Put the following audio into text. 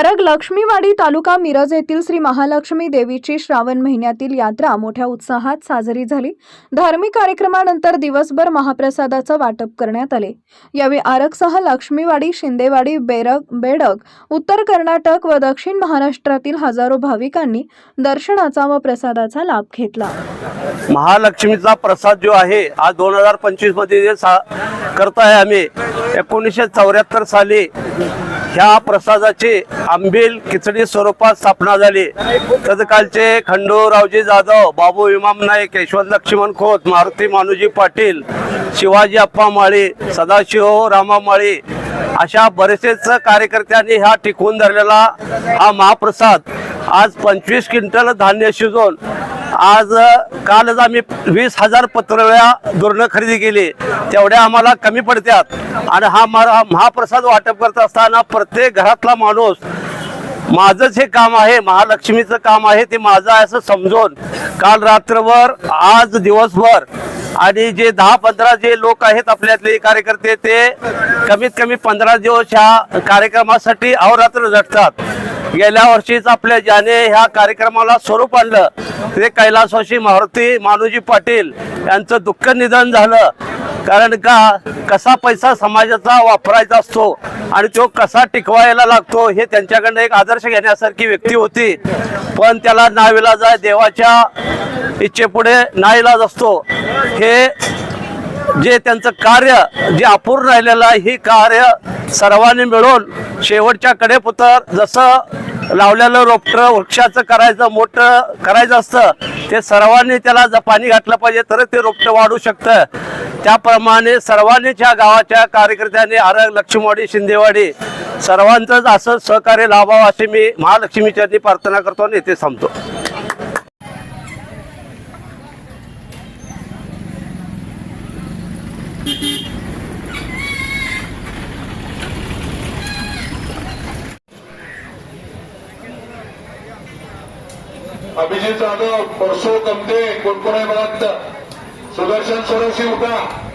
आरग लक्ष्मीवाडी तालुका मिरज येथील श्री महालक्ष्मी देवीची श्रावण महिन्यातील यात्रा मोठ्या उत्साहात साजरी झाली. धार्मिक कार्यक्रमानंतर दिवसभर महाप्रसादाचं वाटप करण्यात आले. यावेळी आरगसह लक्ष्मीवाडी शिंदेवाडी बेरग बेडग उत्तर कर्नाटक व दक्षिण महाराष्ट्रातील हजारो भाविकांनी दर्शनाचा व प्रसादाचा लाभ घेतला. महालक्ष्मीचा प्रसाद जो आहे आज दोन हजार पंचवीसमध्ये जे करत आहे आम्ही एकोणीसशे चौऱ्याहत्तर साली ह्या प्रसादाची आंबील खिचडी स्वरूपात स्थापना झाली. तत्कालचे खंडूरावजी जाधव बाबू इमाम नाईक यशवंत लक्ष्मण खोत मारुती मानुजी पाटील शिवाजी अप्पा माळी सदाशिव रामा माळी अशा बरेचसेच कार्यकर्त्यांनी ह्या टिकवून धरलेला हा महाप्रसाद आज पंचवीस क्विंटल धान्य शिजवून आज कालच आम्ही वीस हजार पत्रव्या दुर्ण खरेदी केली. तेवढ्या आम्हाला कमी पडत्यात. आणि हा मा- महाप्रसाद वाटप करत असताना प्रत्येक घरातला माणूस माझंच हे काम आहे महालक्ष्मीचं काम आहे ते माझं आहे असं समजून काल रात्रभर आज दिवसभर आणि जे दहा पंधरा जे लोक आहेत आपल्यातले कार्यकर्ते ते कमीत कमी पंधरा दिवस ह्या कार्यक्रमासाठी अहोरात्र झटतात. गेल्या वर्षीच आपल्या ज्याने ह्या कार्यक्रमाला स्वरूप आणलं ते कैलासवाशी मारुती मानुजी पाटील यांचं दुःख निधन झालं. कारण का कसा पैसा समाजाचा वापरायचा असतो आणि तो कसा टिकवायला लागतो हे त्यांच्याकडनं एक आदर्श घेण्यासारखी व्यक्ती होती. पण त्याला नाविलाज आहे देवाच्या इच्छेपुढे नाईलाज असतो. हे जे त्यांचं कार्य जे अपूर्ण राहिलेलं आहे हे कार्य सर्वांनी मिळून शेवटच्या कडेपुतर जसं लावलेलं रोपटं वृक्षाचं करायचं मोठं करायचं असतं ते सर्वांनी त्याला जर पाणी घातलं पाहिजे तर ते रोपटं वाढू शकतं. त्याप्रमाणे सर्वांनीच या गावाच्या कार्यकर्त्यांनी आरग लक्ष्मीवाडी शिंदेवाडी सर्वांचंच असं सहकार्य लाभावं अशी मी महालक्ष्मीच्या प्रार्थना करतो आणि इथे थांबतो. अभिजित जाधव परसो कमते कोणकोण आहे मला सुदर्शन सोरसी होता